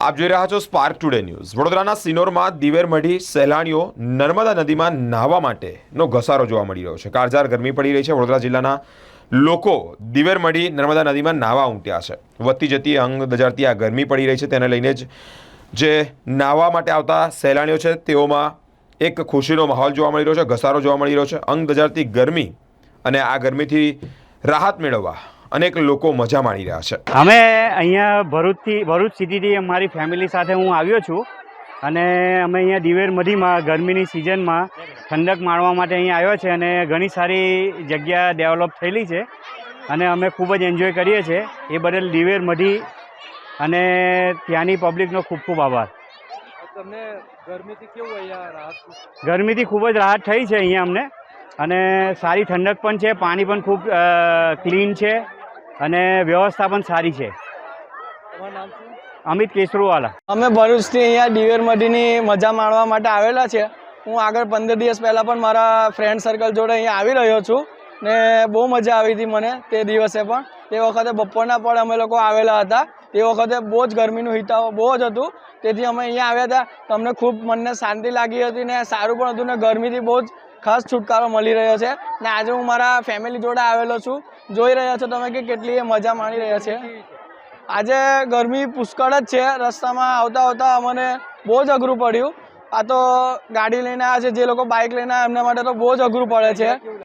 આપ જોઈ રહ્યા છો સ્પાર્ક ટુડે ન્યૂઝ વડોદરાના સિનોરમાં દિવેરમઢી સહેલાણીઓ નર્મદા નદીમાં નહાવા માટેનો ઘસારો જોવા મળી રહ્યો છે. કાળઝાળ ગરમી પડી રહી છે. વડોદરા જિલ્લાના લોકો દિવેરમઢી નર્મદા નદીમાં નાહવા ઉમટ્યા છે. વધતી જતી અંગ દજાડતી આ ગરમી પડી રહી છે. તેને લઈને જ જે નાહવા માટે આવતા સહેલાણીઓ છે, તેઓમાં એક ખુશીનો માહોલ જોવા મળી રહ્યો છે. ઘસારો જોવા મળી રહ્યો છે. અંગ દજાડતી ગરમી અને આ ગરમીથી રાહત મેળવવા અનેક લોકો મજા માણી રહ્યા છે. અમે અહીંયા ભરૂચથી ભરૂચ સિટીથી અમારી ફેમિલી સાથે હું આવ્યો છું અને અમે અહીંયા દિવેર મધીમાં ગરમીની સિઝનમાં ઠંડક માણવા માટે અહીંયા આવ્યો છે અને ઘણી સારી જગ્યા ડેવલપ થયેલી છે અને અમે ખૂબ જ એન્જોય કરીએ છીએ. એ બદલ દિવેર મઢી અને ત્યાંની પબ્લિકનો ખૂબ ખૂબ આભાર. તમને ગરમીથી કેવું અહીંયા રાહત? ગરમીથી ખૂબ જ રાહત થઈ છે અહીંયા અમને અને સારી ઠંડક પણ છે પાણી પણ ખૂબ ક્લીન છે. અને વ્યવસ્થા પણ સારી છે. તમારું નામ શું? અમિત કેસરુવાલા. અમે ભરૂચથી અહીંયા દિવેર મઢીની મજા માણવા માટે આવેલા છે. હું આગળ પંદર દિવસ પહેલાં પણ મારા ફ્રેન્ડ સર્કલ જોડે અહીંયા આવી રહ્યો છું ને બહુ મજા આવી હતી મને તે દિવસે પણ. તે વખતે બપોરના પણ અમે લોકો આવેલા હતા. તે વખતે બહુ જ ગરમીનું હિતાવ બહુ જ હતું. તેથી અમે અહીંયા આવ્યા હતા. તમને ખૂબ મનને શાંતિ લાગી હતી ને સારું પણ હતું ને ગરમીથી બહુ જ ખાસ છુટકારો મળી રહ્યો છે. ને આજે હું મારા ફેમિલી જોડે આવેલો છું. જોઈ રહ્યા છો તમે કે કેટલી મજા માણી રહ્યા છે. આજે ગરમી પુષ્કળ જ છે. રસ્તામાં આવતા આવતા અમને બહુ જ અઘરું પડ્યું. આ તો ગાડી લઈને આવ્યા છે જે લોકો બાઇક લઈને એમના માટે તો બહુ જ અઘરું પડે છે.